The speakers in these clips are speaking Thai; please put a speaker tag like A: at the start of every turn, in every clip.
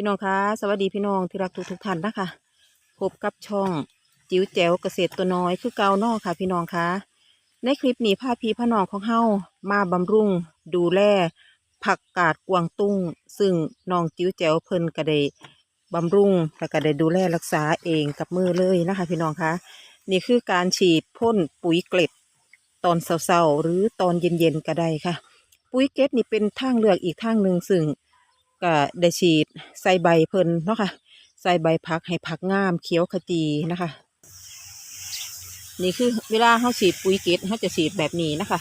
A: พี่น้องคะสวัสดีพี่น้องที่รักทุกทุกท่านนะคะพบกับช่องจิ๋วแจ๋วเกษตรตัวน้อยคือเกาเนอค่ะ พี่น้องคะในคลิปนี้พาพี่พน้องของเฮามาบำรุง ดูแลผักกาดกวางตุ้ง ซึ่งน้องจิ๋วแจ๋วเพิ่นก็ได้บำรุงแล้วก็ได้ดูแลรักษาเองกับมือเลยนะคะ พี่น้องคะนี่คือการฉีดพ่นปุ๋ยเกล็ด ตอนเศร้าๆหรือตอนเย็นๆก็ได้ค่ะ ปุ๋ยเกล็ดนี่เป็นทางเลือกอีกทางหนึ่งซึ่ง ก็ได้ฉีดใส่ใบเพิ่นเนาะค่ะใส่ใบพักให้ผักงามเขียวขจีนะคะ นี่คือเวลาเขาฉีดปุ๋ยเกตเขาจะฉีดแบบนี้นะคะ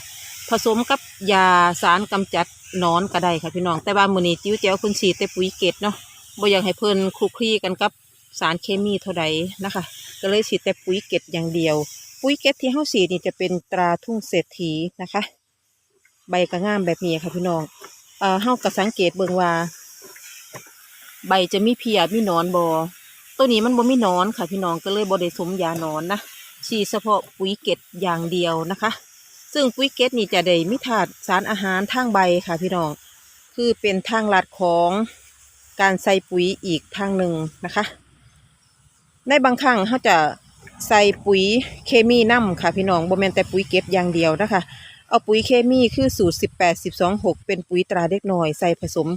A: ผสมกับยาสารกำจัดนอนก็ได้ค่ะพี่น้อง แต่ว่ามือนี้จิ้วแจ๋วเพิ่นฉีดแต่ปุ๋ยเกตเนาะบ่อยากให้เพิ่นคลุกคลีกันกับสารเคมีเท่าใดนะคะ ก็เลยฉีดแต่ปุ๋ยเกตอย่างเดียว ปุ๋ยเกตที่เขาฉีดนี่จะเป็นตราทุ่งเศรษฐีนะคะ ใบก็งามแบบนี้ค่ะพี่น้องเอ่อเฮาก็สังเกตเบิ่งว่า ใบจะมีเพียมีหนอนบอตัวนี้มันบ่มีนอนค่ะพี่น้องก็เลยบ่ได้สมยานอนนะฉีดเฉพาะปุ๋ยเกตอย่างเดียวนะคะ ซึ่งปุ๋ยเกตนี่จะได้มีธาตุสารอาหารทางใบค่ะพี่น้อง คือเป็นทางลัดของการใส่ปุ๋ยอีกทางหนึ่งนะคะ ในบางครั้งเขาจะใส่ปุ๋ยเคมีนํค่ะพี่น้องบ่แม่นแต่ปุ๋ยเกตอย่างเดียวนะคะ เอาปุ๋ยเคมีคือสูตร 18 12 6 เป็นปุ๋ยตราเด็กน้อย ใส่ผสม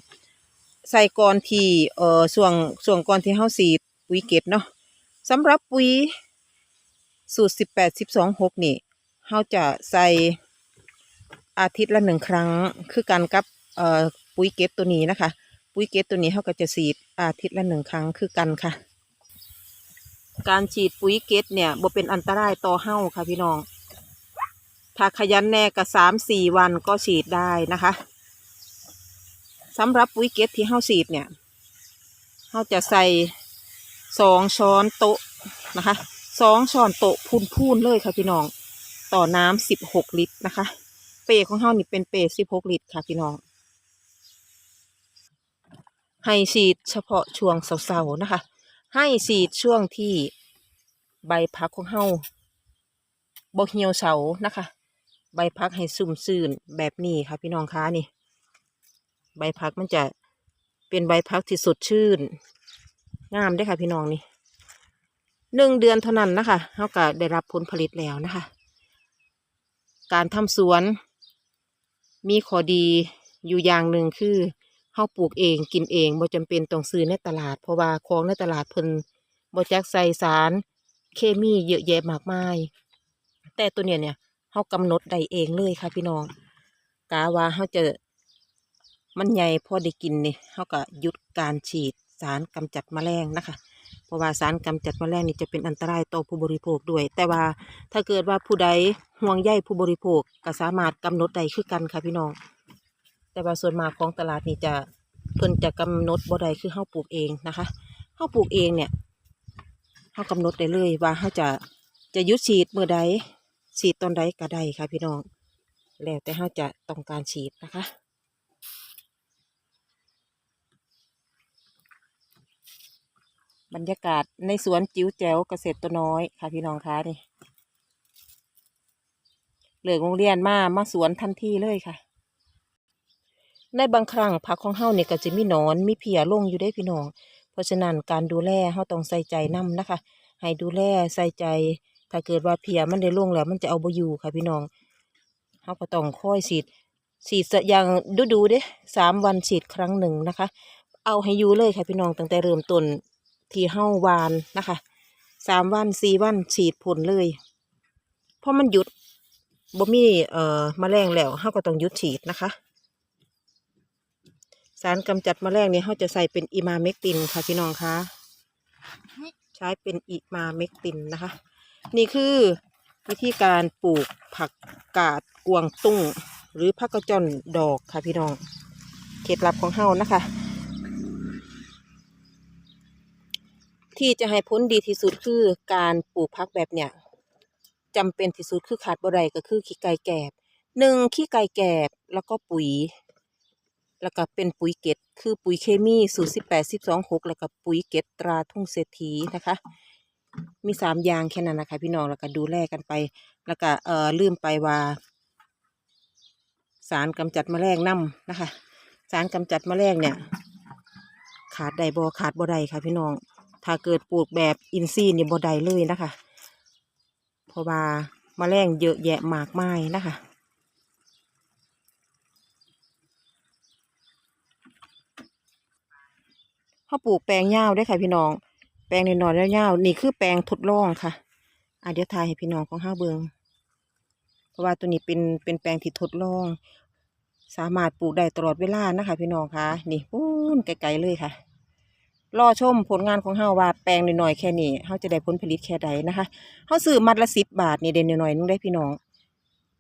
A: ใส่ก่อนที่เอ่อช่วงช่วงก่อนที่เฮาสีปุ๋ยเก็บเนาะสำหรับปุ๋ยสูตร18 12 6นี่เฮาจะใส่อาทิตย์ละหนึ่งครั้ง คือกันกับเอ่อปุ๋ยเก็บตัวนี้นะคะ ปุ๋ยเก็บตัวนี้เฮาก็จะสีดอาทิตย์ละหนึ่งครั้งคือกันค่ะ การฉีดปุ๋ยเก็บเนี่ยบ่เป็นอันตรายต่อเฮาค่ะพี่น้องถ้าขยันแน่ก็สามสี่วันก็ฉีดได้นะคะ สำหรับปุ๋ยเก็ตที่เฮาฉีดเนี่ยเฮาจะใส่สองช้อนโต๊ะนะคะสองช้อนโต๊ะพูนๆเลยค่ะพี่น้อง ต่อน้ำสิบหกลิตรนะคะ เปรย์ของเฮานี่เป็นเปรย์สิบหกลิตรค่ะพี่น้อง ให้ฉีดเฉพาะช่วงเสาร์ๆนะคะ ให้ฉีดช่วงที่ใบพักของเฮาบ่เหี่ยวเฉานะคะ ใบพักให้สุ่มซื่นแบบนี้ค่ะพี่น้องคะนี่ ใบพักมันจะเป็นใบพักที่สดชื่น งามเด้ค่ะพี่น้องนี่หนึ่งเดือนเท่านั้นนะคะเขาก็ได้รับผลผลิตแล้วนะคะ การทำสวน มีข้อดีอยู่อย่างหนึ่งคือเฮาปลูกเองกินเองบ่จำเป็นต้องซื้อในตลาด เพราะว่าของในตลาดเพิ่นบ่จักใส่สาร เคมีเยอะแยะมากมาย แต่ตัวเนี้ยเนี่ยเฮากำหนดได้เองเลยค่ะพี่น้องกาว่าเฮาจะ มันใหญ่พอได้กินนี่เฮาก็หยุดการฉีดสารกำจัดแมลงนะคะเพราะว่าสารกำจัดแมลงนี่จะเป็นอันตรายต่อผู้บริโภคด้วย แต่ว่าถ้าเกิดว่าผู้ใดห่วงใยผู้บริโภคก็สามารถกำหนดได้คือกันค่ะพี่น้อง แต่ว่าส่วนมากของตลาดนี่จะเพิ่นจะกำหนดบ่ได้คือเฮาปลูกเองนะคะเฮาปลูกเองเนี่ยเฮากำหนดได้เลยว่าเฮาจะจะหยุดฉีดเมื่อใดฉีดตอนใดก็ได้ค่ะพี่น้อง แล้วแต่เราจะต้องการฉีดนะคะ บรรยากาศในสวนจิ๋วแจ๋วเกษตรตัวน้อยค่ะพี่น้องคะนี่เหลิกโรงเรียนมามาสวนทันทีเลยค่ะ ในบางครั้งผักของเฮาเนี่ยก็จะมีหนอนมีเพียลงอยู่ได้พี่น้อง เพราะฉะนั้นการดูแลเฮาต้องใส่ใจนํนะคะ ให้ดูแลใส่ใจ ถ้าเกิดว่าเพียมันได้ลงแล้ว มันจะเอาบ่อยู่ค่ะพี่น้องเฮาก็ต้องค่อยฉีดฉีดอย่างดูดูเด้สามวันฉีดครั้งหนึ่งนะคะ เอาให้อยู่เลยค่ะพี่น้องตั้งแต่เริ่มต้น ที่เฮาวานนะคะสามวันสี่วันฉีดผลเลย เพราะมันหยุดบ่มีเอ่อมแมลงแล้วเฮาก็ต้องหยุดฉีดนะคะ สารกำจัดมแมลงเนี่ยเขาจะใส่เป็นอิมาเมกตินค่ะพี่น้องคะใช้เป็นอิมาเมกตินนะคะ นี่คือวิธีการปลูกผักกาดกวางตุ้ง หรือผักกระจอนดอกค่ะพี่น้องเคล็ดลับของเฮานะคะ ที่จะให้ผลดีที่สุดคือการปลูกผักแบบเนี้ยจำเป็นที่สุดคือขาดบ่ได้ก็คือขี้ไก่แกบหนึ่งขี้ไก่แกบแล้วก็ปุ๋ย แล้วก็เป็นปุ๋ยเกตคือปุ๋ยเคมีสูตรสิบแปดสิบสองหกแล้วก็ปุ๋ยเกตตราทุ่งเศรษฐีนะคะ มีสามอย่างแค่นั้นนะคะ พี่น้องแล้วก็ดูแลกันไป แล้วก็เอ่อลืมไปว่า สารกำจัดมแมลงนํนะคะ สารกำจัดมแมลงเนี่ย ขาดใดบ่ขาดบ่ใดค่ะพี่น้อง ถ้าเกิดปลูกแบบอินทรีนี่บ่ใดเลยนะคะ เพราะว่าแมลงเยอะแยะมากมายนะคะเขาปลูกแปลงยาวได้ค่ะพี่น้อง แปลงน้อยๆยาวๆนี่คือแปลงทดลองค่ะอะเดี๋ยวถ่ายให้พี่น้องของห้าเบิงเพราะว่าตัวนี้เป็นเป็นแปลงที่ทดลอง สามารถปลูกได้ตลอดเวลานะคะ พี่น้องคะนี่ปูนไกลๆเลยค่ะ รอชมผลงานของเฮาว่าแปลงน้อยๆแค่นี้เฮาจะได้ผลผลิตแค่ใดนะคะเฮาซื้อมัดละสิบบาทนี่เด่นน้อยๆนึงได้พี่น้อง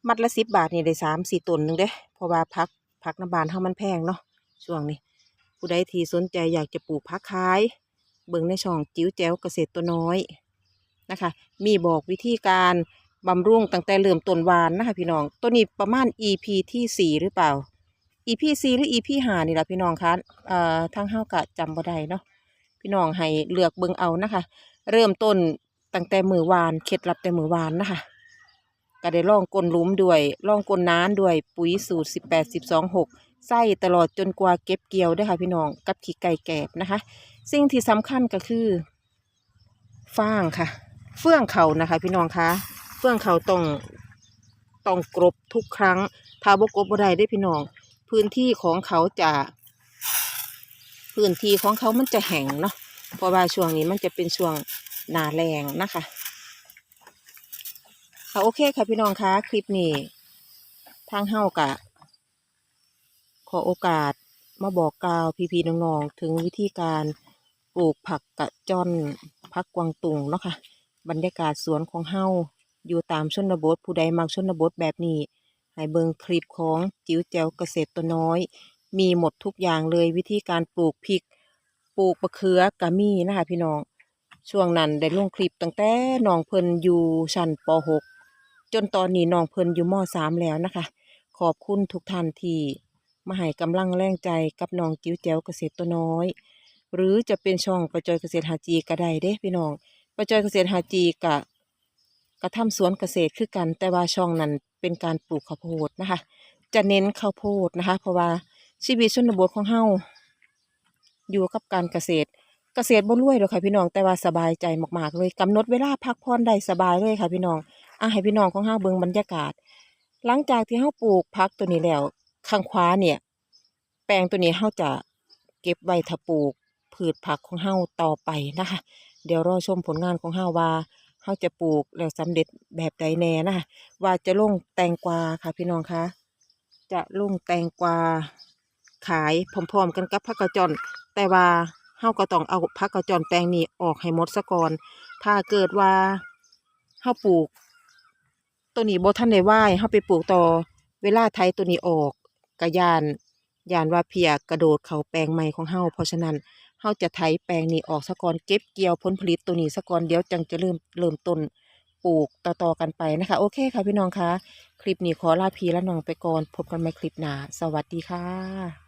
A: มัดละสิบบาทนี่ได้สามสี่ต้นนึงเด้เพราะว่าพักพักน้ำบานเฮามันแพงเนาะช่วงนี้ ผู้ใดที่สนใจอยากจะปลูกพักขาย เบิ่งในช่องจิ๋วแจ๋วเกษตรตัวน้อยนะคะ มีบอกวิธีการบำรุงตั้งแต่เริ่มต้นวานนะคะพี่น้อง ตัวนี้ประมาณ EP ที่สี่หรือเปล่า EP สี่หรือ EP ห้านี่แหละพี่น้องคะเอ่อทางเฮากะจำบ่ได้เนาะ พี่น้องให้เลือกเบิ่งเอานะคะ เริ่มต้นตั้งแต่มือวานเคล็ดลับแต่มือวานนะคะก็ได้ล่องกลนลุมด้วยล่องกลนน้านด้วยปุ๋ยสูตร 18 12 6ใส่ตลอดจนกว่าเก็บเกี่ยวด้วยค่ะพี่น้องกับขี้ไก่แกบนะคะ สิ่งที่สำคัญก็คือฟางค่ะ เฟื่องเขานะคะ พี่น้องคะเฟื่องเขาต้องต้องกรบทุกครั้งถ้าบกบบ่ได้ได้พี่น้อง พื้นที่ของเขาจะ พื้นที่ของเขามันจะแห้งเนาะเพราะว่าช่วงนี้มันจะเป็นช่วงหนาแรงนะคะค่ะโอเคค่ะพี่น้องคะคลิปนี้ทางเฮากะ ขอโอกาสมาบอกกล่าวพี่ๆน้องๆถึงวิธีการปลูกผักกระจอนผักกวางตุงเนาะค่ะบรรยากาศสวนของเฮาอยู่ตามชนบทผู้ใดมักชนบทแบบนี้ให้เบิงคลิปของจิ๋วแจวเกษตรตัวน้อย มีหมดทุกอย่างเลยวิธีการปลูกพริก ปลูกมะเขือกะมีนะคะพี่น้อง ช่วงนั้นได้ลงคลิปตั้งแต่น้องเพิ่นอยู่ชั้นป .6 จนตอนนี้น้องเพิ่นอยู่ม .3 แล้วนะคะ ขอบคุณทุกท่านที่มาให้กำลังแรงใจกับน้องจิ๋วแจ๋วเกษตรตัวน้อย หรือจะเป็นช่องประจอยเกษตรหาจีก็ได้เด้พี่น้องประจอยเกษตรหาจีกะกระทำสวนเกษตรคือกัน แต่ว่าช่องนั้นเป็นการปลูกข้าวโพดนะคะ จะเน้นข้าวโพดนะคะ เพราะว่า ชีวิตชนบทของเฮาอยู่กับการเกษตร เกษตรบ่รวยหรอกค่ะพี่น้องแต่ว่าสบายใจมากๆเลยกำหนดเวลาพักผ่อนได้สบายเลยค่ะพี่น้องอะให้พี่น้องของเฮาเบิ่งบรรยากาศ หลังจากที่เฮาปลูกพักตัวนี้แล้วข้างขวาเนี่ย แปลงตัวนี้เฮาจะเก็บไว้ถ้าปลูกพืชผักของเฮาต่อไปนะคะ เดี๋ยวรอชมผลงานของเฮาว่าเฮาจะปลูกแล้วสำเร็จแบบใดแน่นะคะว่าจะลงแตงกวาค่ะพี่น้องคะจะลงแตงกวา ขายพร้อมๆกันกับผักกระจอนแต่ว่าเฮาก็ต้องเอาผักกระจอนแปลงนี้ออกให้หมดซะก่อน ถ้าเกิดว่าเฮาปลูก ตัวนี้บ่ทันได้ไหวเฮาไปปลูกต่อ เวลาไถตัวนี้ออกกระยานยานว่าเพียกระโดดเขาแปลงใหม่ของเฮาเพราะฉะนั้นเฮาจะไถแปลงนี้ออกซะก่อนเก็บเกี่ยวผลผลิตตัวนี้ซะก่อนเดี๋ยวจังจะเริ่มเริ่มต้นปลูกต่อๆกันไปนะคะ โอเคค่ะพี่น้องคะ คลิปนี้ขอลาพีและน้องไปก่อน พบกันใหม่คลิปหน้า สวัสดีค่ะ